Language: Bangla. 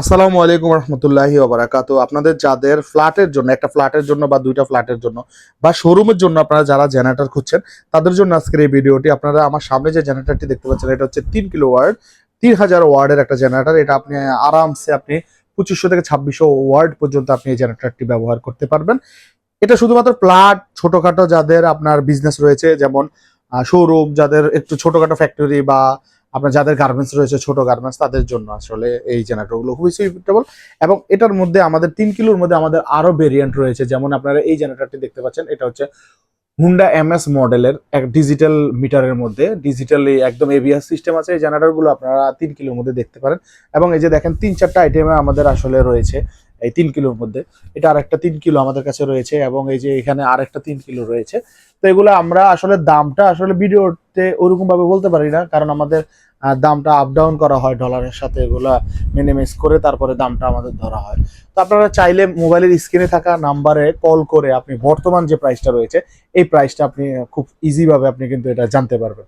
আসসালামু আলাইকুম রহমতুল্লাহি ওবারাকাতু। আপনাদের যাদের ফ্ল্যাটের জন্য, একটা ফ্ল্যাটের জন্য বা দুইটা ফ্ল্যাটের জন্য বা শোরুমের জন্য আপনারা যারা জেনারেটর খুঁজছেন, তাদের জন্য আজকের এই ভিডিওটি আপনারা আমার সামনে যে জেনারেটরটি দেখতে পাচ্ছেন, এটা হচ্ছে তিন কিলো ওয়ার্ড, তিন হাজার ওয়ার্ডের একটা জেনারেটর এটা আপনি আরামসে আপনি পঁচিশশো থেকে ছাব্বিশশো ওয়ার্ড পর্যন্ত আপনি এই জেনারেটরটি ব্যবহার করতে পারবেন। এটা শুধুমাত্র ফ্ল্যাট ছোটখাটো যাদের আপনার বিজনেস রয়েছে, যেমন শোরুম যাদের একটু ছোটখাটো ফ্যাক্টরি বা আপনার যাদের গার্মেন্টস রয়েছে, ছোট গার্মেন্টস তাদের জন্য আসলে এই জেনারেটরগুলো খুবই সুইটেবল এবং এটার মধ্যে আমাদের তিন কিলোর মধ্যে আমাদের আরও ভেরিয়েন্ট রয়েছে, যেমন আপনারা এই জেনারেটরটি দেখতে পাচ্ছেন, এটা হচ্ছে হুন্ডা এম এস মডেলের এক ডিজিটাল মিটারের মধ্যে ডিজিটালি একদম এবিএস সিস্টেম আছে, এই জেনারেটরগুলো আপনারা তিন কিলোর মধ্যে দেখতে পারেন। এবং এই যে দেখেন, তিন চারটা আইটেমে আমাদের আসলে রয়েছে। এই তিন কিলোর মধ্যে। এটা আর একটা তিন কিলো আমাদের কাছে রয়েছে এবং এই যে এখানে আর একটা তিন কিলো রয়েছে। তো এগুলো আমরা আসলে দামটা আসলে ভিডিওতে ওরকম ভাবে বলতে পারি না, কারণ আমাদের দামটা আপ ডাউন করা হয় ডলারের সাথে এগুলা মিনিমাইজ করে তারপরে দামটা আমাদের ধরা হয়। তো আপনারা চাইলে মোবাইলের স্ক্রিনে থাকা নাম্বারে কল করে আপনি বর্তমান যে প্রাইসটা রয়েছে, এই প্রাইসটা আপনি খুব ইজিভাবে আপনি কিন্তু এটা জানতে পারবেন।